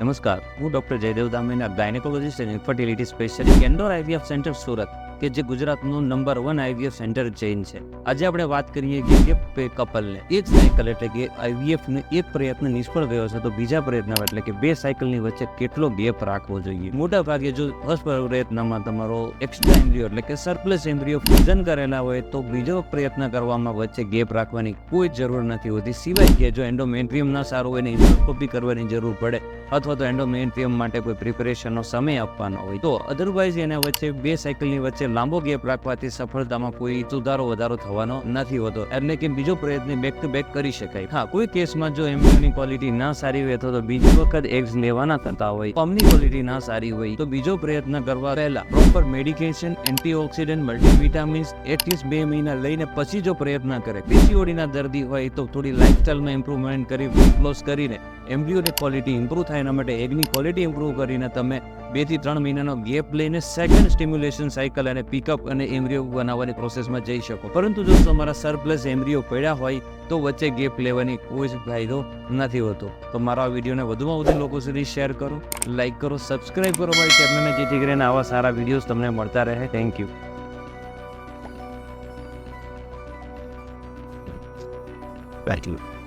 નમસ્કાર હું ડોક્ટર જયદેવ દામેના ગાયનેકોલોજીસ્ટ અને ઇન્ફર્ટિલિટી સ્પેશિયલિસ્ટ એન્ડોર આઈવીએફ સેન્ટર સુરત. કે જે ગુજરાતનું number one IVF centre chain છે. આજે આપણે વાત કરીએ કે પે કપલને એક સાયકલ એટલે કે આઈવીએફનો એક પ્રયત્ન નિષ્ફળ ગયો છે, તો બીજા પ્રયત્ન એટલે કે બે સાયકલની વચ્ચે કેટલો ગેપ રાખવો જોઈએ. મોટા ભાગે જો ફર્સ્ટ પ્રયત્નમાં તમારો એક્સ્ટ્રા એમ્બ્રિયો એટલે કે સરપ્લસ એમ્બ્રિયો ફ્યુઝન કરેલા હોય, તો બીજો પ્રયત્ન કરવામાં વચ્ચે ગેપ રાખવાની કોઈ જરૂર નથી હોતી. સિવાય કે જો એન્ડોમેન્ટ્રિયમ ના સારું હોય ને ઇન્ડોસ્કોપી કરવાની જરૂર પડે, અથવા તો એન્ડોમેન્ટ્રિયમ માટે કોઈ પ્રિપેરેશનનો સમય આપવાનો હોય, તો અધરવાઇઝ એના વચ્ચે બે સાયકલની વચ્ચે લાંબો ગેપ રાખવાથી સફળતામાં કોઈ સુધારો વધારો થવાનો નથી હોતો. એટલે કે બીજો પ્રયત્ન બેક ટુ બેક કરી શકાય? હા, કોઈ કેસમાં જો એમ્બ્રોની ક્વોલિટી ના સારી હોય અથવા તો બીજી વખત એગ્સ લેવાના થતા હોય પમની ક્વોલિટી ના સારી હોય, તો બીજો પ્રયત્ન કરવા પહેલા proper medication antioxidant multivitamins at least બે મહિના લઈને પછી જો પ્રયત્ન કરે પીસીઓડીના દર્દી હોય તો થોડી લાઇફસ્ટાઇલમાં ઇમ્પ્રુવમેન્ટ કરી વેટ લોસ કરીને એમ્બ્રિયોની ક્વોલિટી ઇમ્પ્રૂવ થાય એના માટે એગની ક્વોલિટી ઇમ્પ્રૂવ કરીને તમે બેથી ત્રણ મહિનાનો ગેપ લઈને સેકન્ડ સ્ટિમ્યુલેશન સાયકલ અને પિકઅપ અને એમ્બ્રિયો બનાવવાની પ્રોસેસમાં જઈ શકો. પરંતુ જો તમારા સરપ્લસ એમ્બ્રિયો પડ્યા હોય, તો વચ્ચે ગેપ લેવાની કોઈ જ ફાયદો નથી હોતો. તો મારા વિડીયોને વધુમાં વધુ લોકો સુધી શેર કરો લાઇક કરો સબસ્ક્રાઇબ કરો મારી ચેનલને જેથી કરીને આવા સારા વિડીયોઝ તમને મળતા રહે. Thank you Thank you.